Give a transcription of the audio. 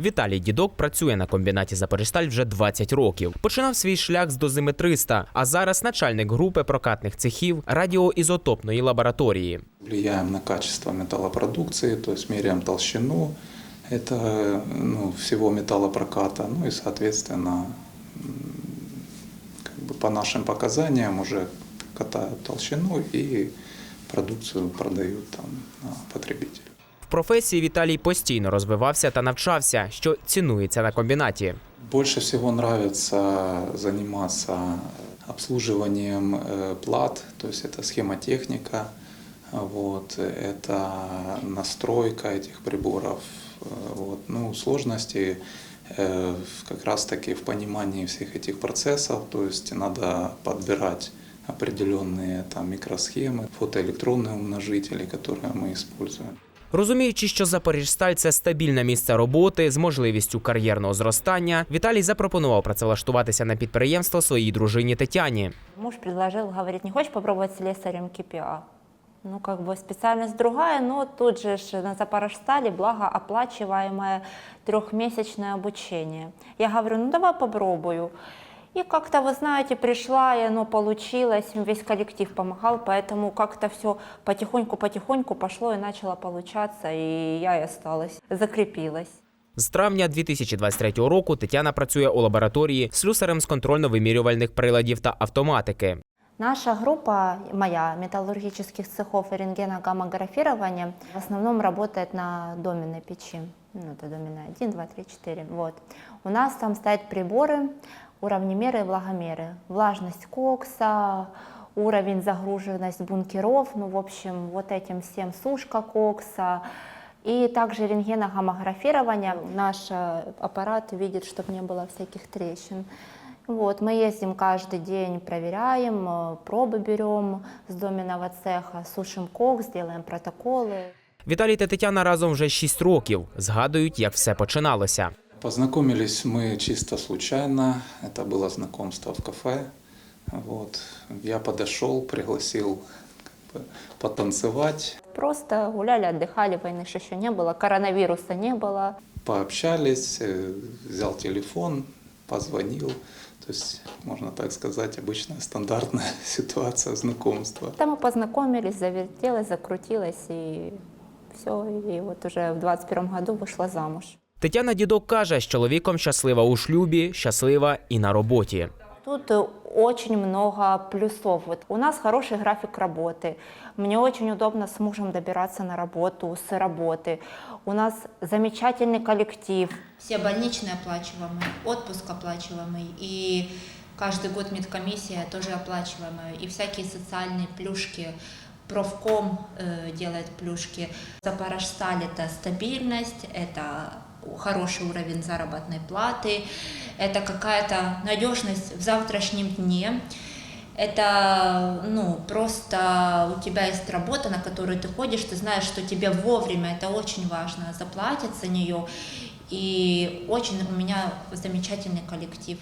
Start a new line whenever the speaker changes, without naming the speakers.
Віталій Дідок працює на комбінаті Запоріжсталь вже 20 років. Починав свій шлях з дозиметриста, а зараз начальник групи прокатних цехів радіоізотопної лабораторії.
Влияем на качество металлопродукции, то есть меряем толщину это, ну, всего металлопроката, ну и, соответственно, как бы по нашим показаниям уже катают толщину и продукцию продают там на потребителю
В професії Віталій постійно розвивався та навчався, що цінується на комбінаті.
Больше всего нравится заниматься обслуживанием э, плат, то есть это схемотехника, вот, это настройка этих приборов. э, Вот. Ну, сложности э, в- как раз-таки в понимании всех этих процессов, то есть надо подбирать определенные там микросхемы, фотоэлектронные умножители, которые мы используем.
Розуміючи, що Запоріжсталь це стабільне місце роботи з можливістю кар'єрного зростання, Віталій запропонував працевлаштуватися на підприємство своїй дружині Тетяні.
Муж предложил, говорит, не хочешь попробовать слесарем КПА? Ну, как бы специальность другая, но тут же на Запорожстале, благо оплачиваемое трехмесячное обучение. Я говорю, ну давай попробую. И как-то, вы знаете, пришла, и оно получилось, весь коллектив помогал, поэтому как-то все потихоньку-потихоньку пошло и начало получаться, и я и осталась, закрепилась.
З травня 2023 року Тетяна працює у лабораторії слюсарем з контрольно-вимірювальних приладів та автоматики.
Наша группа, моя, металлургических цехов и рентгеногаммографирования, в основном работает на доменной печи. Ну, это доменная 1, 2, 3, 4. Вот. У нас там стоят приборы, уровнемеры и влагомеры. Влажность кокса, уровень загруженность бункеров, ну, в общем, вот этим всем сушка кокса. И также рентгеногаммографирование. Наш э, аппарат видит, чтобы не было всяких трещин. Вот, мы ездим каждый день, проверяем, э, пробы берем с доменного цеха, сушим кокс, делаем протоколы.
Віталій та Тетяна разом вже 6 років. Згадують, як все починалося.
Познакомились мы чисто случайно. Это было знакомство в кафе. Вот. Я подошел, пригласил как бы, потанцевать,
Просто гуляли, отдыхали, войны ж еще не было, коронавируса не было.
пообщались, э, взял телефон, позвонил. То есть, можно так сказать, обычная стандартная ситуация знакомства.
Там мы познакомились, завертелось, закрутилось, и все. И вот уже в 21 году вышла замуж.
Тетяна Дідок каже, з чоловіком щаслива у шлюбі, щаслива і на роботі.
Тут э, очень много плюсов. Вот у нас хороший график работы. Мне очень удобно с мужем добираться на работу, с работы. У нас замечательный коллектив.
Все больничные оплачиваемые, отпуск оплачиваемый, и каждый год медкомиссия тоже оплачиваемая, и всякие социальные плюшки. Профком э, делает плюшки. Запорожсталь – это стабильность, это хороший уровень заработной платы, это какая-то надежность в завтрашнем дне. Это, ну, просто у тебя есть работа, на которую ты ходишь, ты знаешь, что тебе вовремя, это очень важно, заплатят за нее. И очень у меня замечательный коллектив.